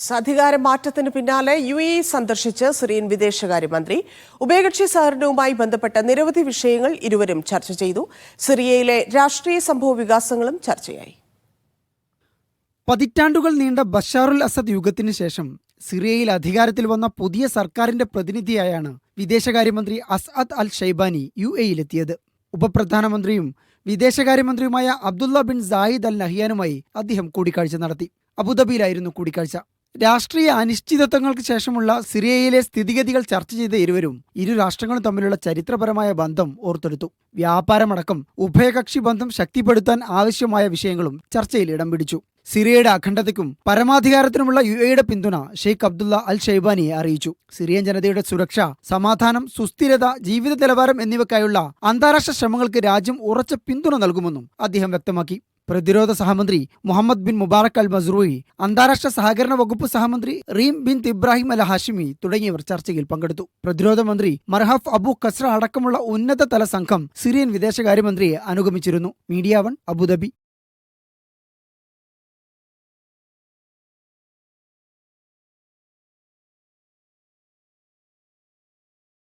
അധികാര മാറ്റത്തിന് പിന്നാലെ യു എ സന്ദർശിച്ച് സിറിയൻ വിദേശകാര്യമന്ത്രി ഉഭയകക്ഷി സഹകരണവുമായി ബന്ധപ്പെട്ട നിരവധി വിഷയങ്ങൾ ഇരുവരും ചർച്ച ചെയ്തു. സിറിയയിലെ രാഷ്ട്രീയ സംഭവ വികാസങ്ങളും ചർച്ചയായി. പതിറ്റാണ്ടുകൾ നീണ്ട ബഷാറുൽ അസദ് യുഗത്തിന് ശേഷം സിറിയയിൽ അധികാരത്തിൽ വന്ന പുതിയ സർക്കാരിന്റെ പ്രതിനിധിയായാണ് വിദേശകാര്യമന്ത്രി അസ്അദ് അൽ ഷൈബാനി യു എയിലെത്തിയത് ഉപപ്രധാനമന്ത്രിയും വിദേശകാര്യമന്ത്രിയുമായ അബ്ദുള്ള ബിൻ സായിദ് അൽ നഹിയാനുമായി അദ്ദേഹം കൂടിക്കാഴ്ച നടത്തി. അബുദാബിയിലായിരുന്നു കൂടിക്കാഴ്ച. രാഷ്ട്രീയ അനിശ്ചിതത്വങ്ങൾക്ക് ശേഷമുള്ള സിറിയയിലെ സ്ഥിതിഗതികൾ ചർച്ച ചെയ്ത ഇരുവരും ഇരു രാഷ്ട്രങ്ങളും തമ്മിലുള്ള ചരിത്രപരമായ ബന്ധം ഓർത്തെടുത്തു. വ്യാപാരമടക്കം ഉഭയകക്ഷി ബന്ധം ശക്തിപ്പെടുത്താൻ ആവശ്യമായ വിഷയങ്ങളും ചർച്ചയിൽ ഇടം പിടിച്ചു. സിറിയയുടെ അഖണ്ഡതയ്ക്കും പരമാധികാരത്തിനുമുള്ള യു എയുടെ പിന്തുണ ഷെയ്ഖ് അബ്ദുള്ള അൽ ഷെയ്ബാനിയെ അറിയിച്ചു. സിറിയൻ ജനതയുടെ സുരക്ഷ സമാധാനം സുസ്ഥിരത ജീവിത നിലവാരം എന്നിവയ്ക്കായുള്ള അന്താരാഷ്ട്ര ശ്രമങ്ങൾക്ക് രാജ്യം ഉറച്ച പിന്തുണ നൽകുമെന്നും അദ്ദേഹം വ്യക്തമാക്കി. പ്രതിരോധ സഹമന്ത്രി Mohammed bin Mubarak Al Mazrouei അന്താരാഷ്ട്ര സഹകരണ വകുപ്പ് സഹമന്ത്രി Reem bin Ibrahim Al Hashimi തുടങ്ങിയവർ ചർച്ചയിൽ പങ്കെടുത്തു. പ്രതിരോധ മന്ത്രി മർഹഫ് അബു കസ്ര അടക്കമുള്ള ഉന്നതതല സംഘം സിറിയൻ വിദേശകാര്യമന്ത്രിയെ അനുഗമിച്ചിരുന്നു. Media One Abu Dhabi.